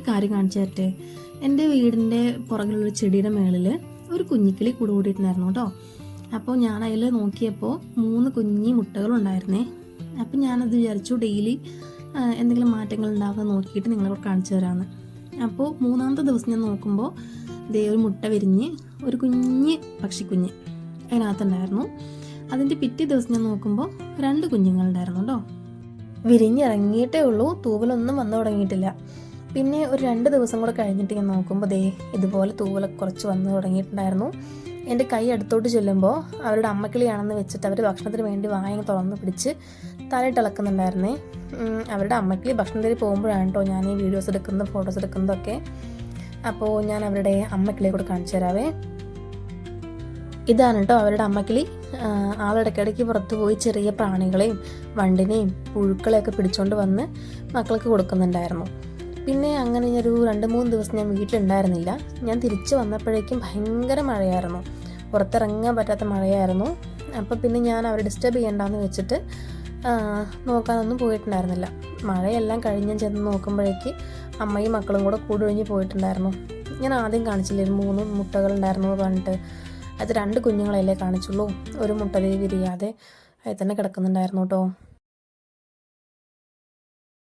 ഞാനൊരു കാര്യം കാണിച്ചു തരട്ടെ എന്റെ വീടിന്റെ പുറകിലുള്ള ചെടിയുടെ മേളിൽ ഒരു കുഞ്ഞിക്കിളി കൂട് കൂടിയിട്ടുണ്ടായിരുന്നു കേട്ടോ. അപ്പോൾ ഞാൻ അതിൽ നോക്കിയപ്പോൾ മൂന്ന് കുഞ്ഞി മുട്ടകളുണ്ടായിരുന്നേ. അപ്പോൾ ഞാനത് വിചാരിച്ചു ഡെയിലി എന്തെങ്കിലും മാറ്റങ്ങൾ ഉണ്ടാകുന്ന നോക്കിയിട്ട് നിങ്ങളെ കാണിച്ചു തരാമെന്ന് അപ്പോൾ മൂന്നാമത്തെ ദിവസം ഞാൻ നോക്കുമ്പോൾ ദേ ഒരു മുട്ട വിരിഞ്ഞ് ഒരു കുഞ്ഞ് പക്ഷിക്കുഞ്ഞ് അതിനകത്തുണ്ടായിരുന്നു. അതിന്റെ പിറ്റേ ദിവസം ഞാൻ നോക്കുമ്പോൾ രണ്ട് കുഞ്ഞുങ്ങളുണ്ടായിരുന്നു കേട്ടോ. വിരിഞ്ഞിറങ്ങിയിട്ടേ ഉള്ളൂ തൂവലൊന്നും വന്നു തുടങ്ങിയിട്ടില്ല. പിന്നെ ഒരു രണ്ട് ദിവസം കൂടെ കഴിഞ്ഞിട്ട് ഞാൻ നോക്കുമ്പോൾ ദേ ഇതുപോലെ തൂവല കുറച്ച് വന്ന് തുടങ്ങിയിട്ടുണ്ടായിരുന്നു. എന്റെ കൈ അടുത്തോട്ട് ചെല്ലുമ്പോൾ അവരുടെ അമ്മക്കിളിയാണെന്ന് വെച്ചിട്ട് അവർ ഭക്ഷണത്തിന് വേണ്ടി വായന തുറന്ന് പിടിച്ച് തലയിട്ട് ഇളക്കുന്നുണ്ടായിരുന്നേ അവരുടെ അമ്മക്കിളി ഭക്ഷണത്തിന് പോകുമ്പോഴാണ് കേട്ടോ ഞാൻ ഈ വീഡിയോസ് എടുക്കുന്നതും ഫോട്ടോസ് എടുക്കുന്നതൊക്കെ. അപ്പോൾ ഞാൻ അവരുടെ അമ്മക്കിളിയെ കൂടെ കാണിച്ചു തരാവേ. ഇതാണ് കേട്ടോ അവരുടെ അമ്മക്കിളി. ആളിടയ്ക്കിടയ്ക്ക് പുറത്ത് പോയി ചെറിയ പ്രാണികളെയും വണ്ടിനെയും പുഴുക്കളെയൊക്കെ പിടിച്ചുകൊണ്ട് വന്ന് മക്കൾക്ക് കൊടുക്കുന്നുണ്ടായിരുന്നു. പിന്നെ അങ്ങനെ ഞാനൊരു രണ്ട് മൂന്ന് ദിവസം ഞാൻ വീട്ടിലുണ്ടായിരുന്നില്ല. ഞാൻ തിരിച്ചു വന്നപ്പോഴേക്കും ഭയങ്കര മഴയായിരുന്നു. പുറത്തിറങ്ങാൻ പറ്റാത്ത മഴയായിരുന്നു. അപ്പം പിന്നെ ഞാൻ അവരെ ഡിസ്റ്റർബ് ചെയ്യണ്ടെന്ന് വെച്ചിട്ട് നോക്കാനൊന്നും പോയിട്ടുണ്ടായിരുന്നില്ല. മഴയെല്ലാം കഴിഞ്ഞ് ചെന്ന് നോക്കുമ്പോഴേക്ക് അമ്മയും മക്കളും കൂടെ കൂടൊഴിഞ്ഞ് പോയിട്ടുണ്ടായിരുന്നു. ഞാൻ ആദ്യം കാണിച്ചില്ല ഒരു മൂന്ന് മുട്ടകളുണ്ടായിരുന്നു പറഞ്ഞിട്ട്. അത് രണ്ട് കുഞ്ഞുങ്ങളല്ലേ കാണിച്ചുള്ളൂ. ഒരു മുട്ട ദേ വിരിയാതെ അതിൽ തന്നെ കിടക്കുന്നുണ്ടായിരുന്നു കേട്ടോ.